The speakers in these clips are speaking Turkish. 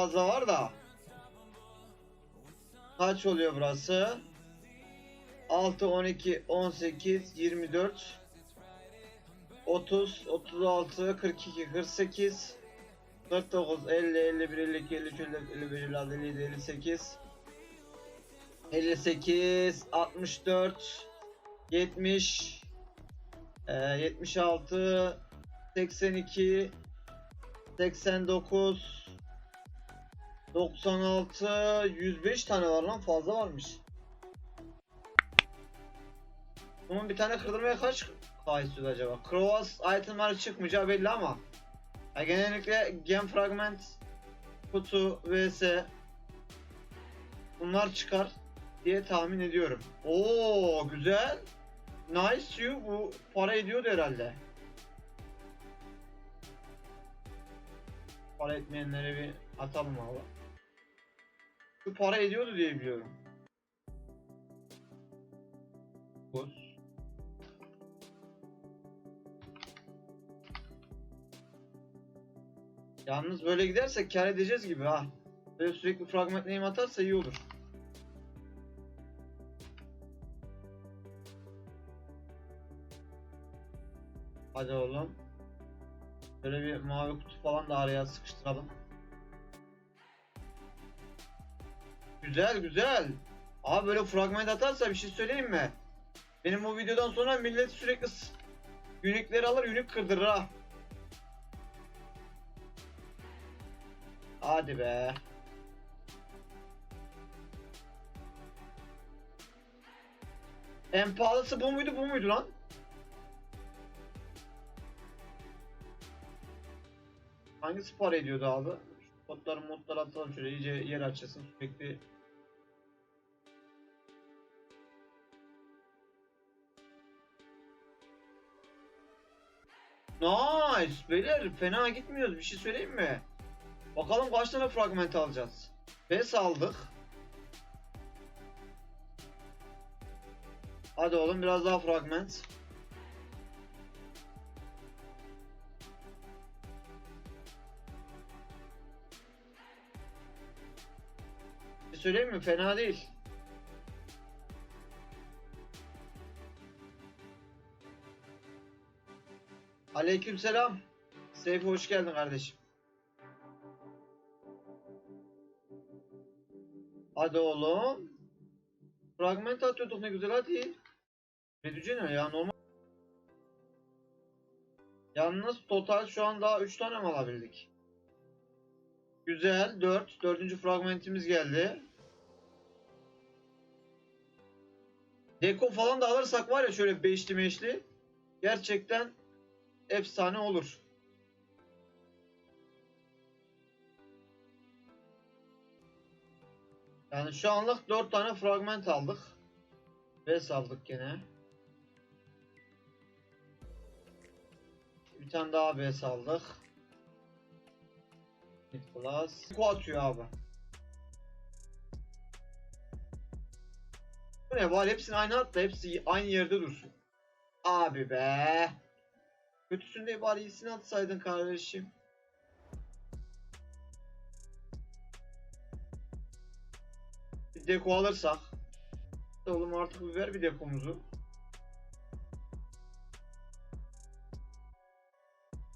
fazla var da. Kaç oluyor burası? 6, 12, 18, 24, 30, 36, 42, 48, 49, 50, 51, 52, 53, 54, 55, 56, 57, 58, 58, 64, 70, e, 76, 82, 89, 96, 105 tane var lan fazla varmış. Bunun bir tane kırdırmaya kaç K istiyor acaba? Cross itemlar çıkmayacağı belli ama. Ya genellikle gem fragment, kutu, vs bunlar çıkar diye tahmin ediyorum. Oo güzel. Nice you bu para ediyordu herhalde. Para etmeyenlere bir atalım abi. Şu para ediyordu diye biliyorum. Buz. Yalnız böyle gidersek kar edeceğiz gibi ha. Böyle sürekli fragment name atarsa iyi olur. Hadi oğlum. Böyle bir mavi kutu falan da araya sıkıştıralım. Güzel güzel. Abi böyle fragment atarsa bir şey söyleyeyim mi? Benim bu videodan sonra millet sürekli Unique'leri alır, unique kırdırır ha. Hadi be. En pahalısı bu muydu bu muydu lan? Hangisi para ediyordu abi? Şu kodları modları atalım şöyle iyice yer açılsın sürekli. Nice beyler fena gitmiyoruz bir şey söyleyeyim mi? Bakalım kaç tane fragment alacağız. 5 aldık. Hadi oğlum biraz daha fragment. Söyleyeyim mi? Fena değil. Aleykümselam. Seyfi hoş geldin kardeşim. Hadi oğlum. Fragment atıyorduk ne güzel hadi. Ne ya normal. Yalnız total şu an daha 3 tane mi alabildik? Güzel 4. Dördüncü fragmentimiz geldi. Deko falan da alırsak var ya şöyle beşli meşli. Gerçekten efsane olur. Yani şu anlık 4 tane fragment aldık. 5 aldık gene. Bir tane daha 5 aldık. Plus. Deko atıyor abi. Bu ne var hepsini aynı at da hepsi aynı yerde dursun. Abi be. Kötüsünde bari iyisini atsaydın kardeşim. Bir deko alırsak. Oğlum artık bir ver bir dekomuzu.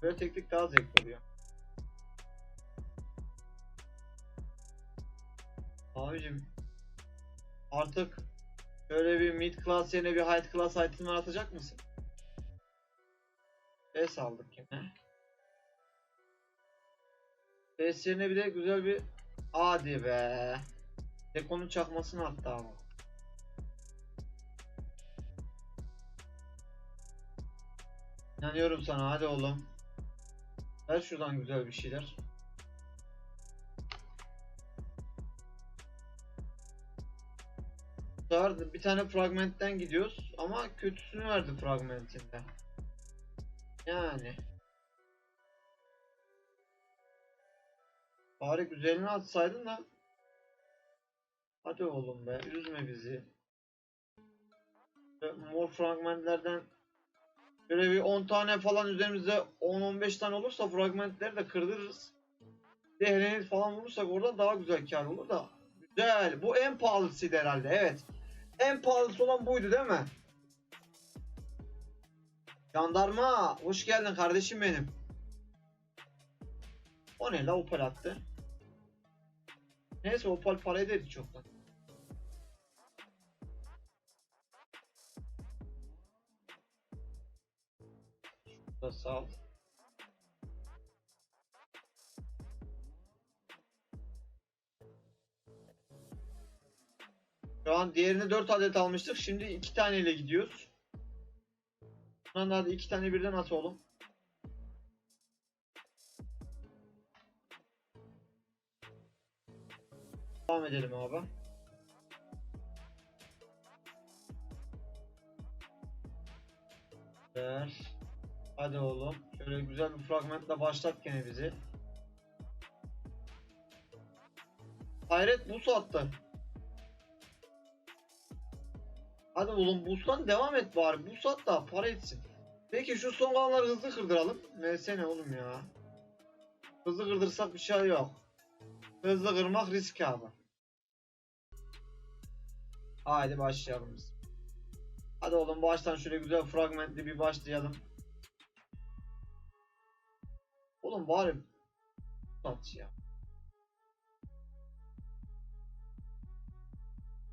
Böyle teknik daha zevkli oluyor. Abicim artık şöyle bir mid class yerine bir high class itemler atacak mısın? S aldık yine. S yerine bir de güzel bir hadi be. Dekonun çakmasını attı ama. İnanıyorum sana hadi oğlum. Ver şuradan güzel bir şeyler. Sefer bir tane fragmentten gidiyoruz ama kötüsünü verdi fragmentinde. Yani. Bari güzelini atsaydın da. Hadi oğlum be, üzme bizi. Mor fragmentlerden Böyle bir 10 tane falan üzerimizde 10-15 tane olursa fragmentleri de kırdırırız. Değerini falan vurursak oradan daha güzel kar olur da. Güzel. Bu en pahalısıydı herhalde. Evet. En pahalısı olan buydu değil mi? Jandarma. Hoş geldin kardeşim benim. O ne la Opal attı. Neyse Opal para ederdi çoktan. Şurada sağ ol. Şu an diğerini 4 adet almıştık. Şimdi 2 taneyle gidiyoruz. Lan hadi 2 tane birden at oğlum. Devam edelim abi. Ver. Hadi oğlum. Şöyle güzel bir fragmentle başlat gene bizi. Hayret bu attı. Hadi oğlum boost'tan devam et bari. Boost at da para etsin. Peki şu son kalanları hızlı kırdıralım. MS ne oğlum ya? Hızlı kırdırsak bir şey yok. Hızlı kırmak risk abi. Haydi başlayalım biz. Hadi oğlum baştan şöyle güzel fragmentli bir başlayalım. Oğlum bari at ya.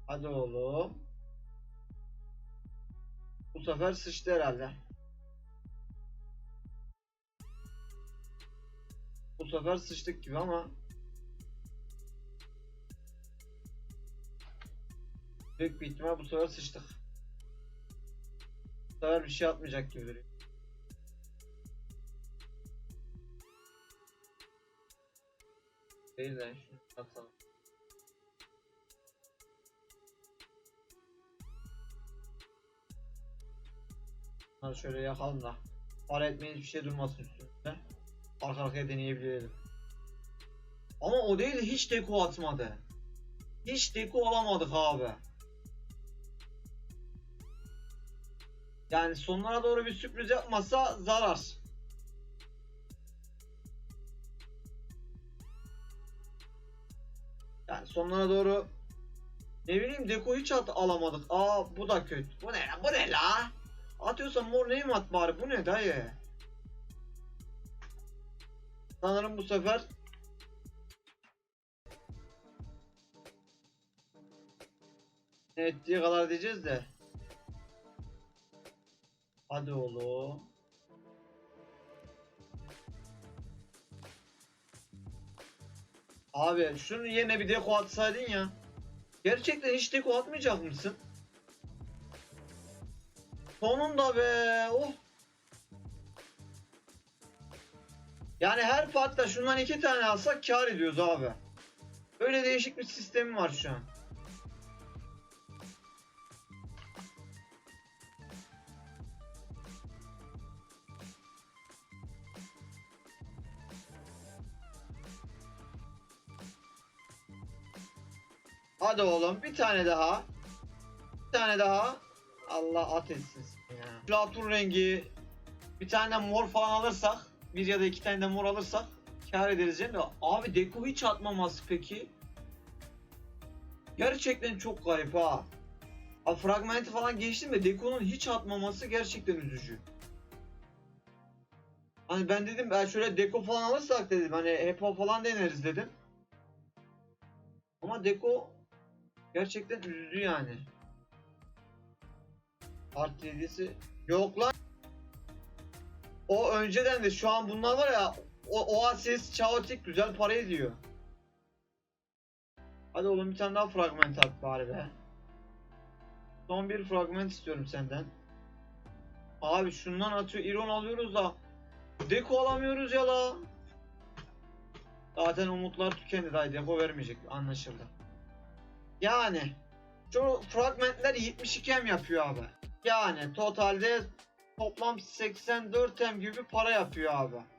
Hadi oğlum. Bu sefer sıçtı herhalde. Bu sefer sıçtık gibi ama büyük bir ihtimal bu sefer sıçtık. Bu sefer bir şey atmayacak gibi duruyor. Değil de şunu atalım. Bunları şöyle yakalım da para etmeyen hiçbir şey durmasın üstümüzde. Arka arkaya deneyebilirim. Ama o değil de hiç deko atmadı. Hiç deko alamadık abi. Yani sonlara doğru bir sürpriz yapmazsa zarar. Yani sonlara doğru ne bileyim deko hiç at alamadık. Aa bu da kötü. Bu ne la? Bu ne la? Atıyorsan mor neyim at bari. Bu ne dayı? Sanırım bu sefer ettiği kadar diyeceğiz de. Hadi oğlum. Abi şunun yerine bir deko atsaydın ya. Gerçekten hiç deko atmayacak mısın? Sonunda be. Oh. Yani her partta şundan iki tane alsak kar ediyoruz abi. Böyle değişik bir sistemi var şu an. Hadi oğlum bir tane daha. Bir tane daha. Allah at etsin Platun rengi bir tane mor falan alırsak bir ya da iki tane de mor alırsak kar ederiz mi? Abi deko hiç atmaması peki. Gerçekten çok garip ha. Abi fragmenti falan geçtim de dekonun hiç atmaması gerçekten üzücü. Hani ben dedim ben şöyle deko falan alırsak dedim hani hepo falan deneriz dedim. Ama deko gerçekten üzdü yani. Art 7'si yok lan. O önceden de şu an bunlar var ya o Oasis Chaotic güzel para ediyor. Hadi oğlum bir tane daha fragment at bari be. Son bir fragment istiyorum senden. Abi şundan atıyor Iron alıyoruz da Deko alamıyoruz ya la. Zaten umutlar tükendi daha depo vermeyecek anlaşıldı. Yani şu fragmentler 72 M yapıyor abi. Yani totalde toplam 84 M gibi para yapıyor abi.